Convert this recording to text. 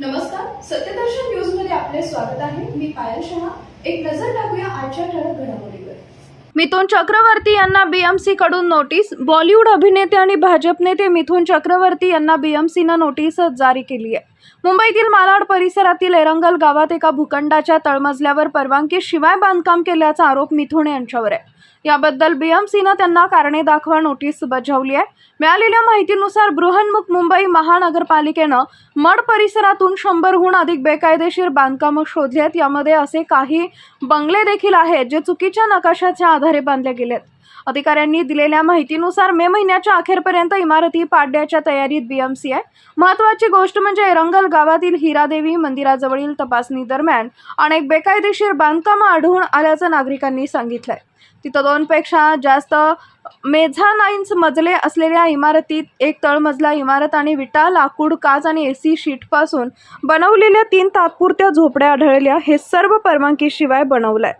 नमस्कार सत्यदर्शन न्यूजमध्ये आपले स्वागत आहे. मी पायल शहा. एक नजर टाकूया आजच्या ठळक घडामोडीवर. मिथुन चक्रवर्ती यांना बीएमसी कडून नोटीस बॉलिवूड अभिनेते आणि भाजप नेते मिथुन चक्रवर्ती यांना बीएमसीनं नोटीस जारी केली आहे. मुंबईतील मालाड परिसरातील एरंगल गावात एका भूखंडाच्या तळमजल्यावर परवानगी शिवाय बांधकाम केल्याचा आरोप मिथुन यांच्यावर आहे. याबद्दल बीएमसीनं त्यांना कारणे दाखवा नोटीस बजावली आहे. मिळालेल्या माहितीनुसार बृहन्मुख मुंबई महानगरपालिकेनं मड परिसरातून शंभरहून अधिक बेकायदेशीर बांधकामं शोधली आहेत. यामध्ये असे काही बंगले देखील आहेत जे चुकीच्या नकाशाच्या आधारे बांधले गेलेत. अधिकाऱ्यांनी दिलेल्या माहितीनुसार मे महिन्याच्या अखेरपर्यंत इमारती पाडण्याच्या तयारीत बीएमसी आहे महत्वाची गोष्ट म्हणजे एरंगल गावातील हिरादेवी मंदिराजवळील तपासणी दरम्यान अनेक बेकायदेशीर बांधकामं आढळून आल्याचं नागरिकांनी सांगितलंय. तिथं दोनपेक्षा जास्त मेझानाईन्स मजले असलेल्या इमारतीत एक तळमजला इमारत आणि विटा लाकूड काच आणि एसी शीटपासून बनवलेल्या तीन तात्पुरत्या झोपड्या आढळल्या. हे सर्व परवानगीशिवाय बनवलंय.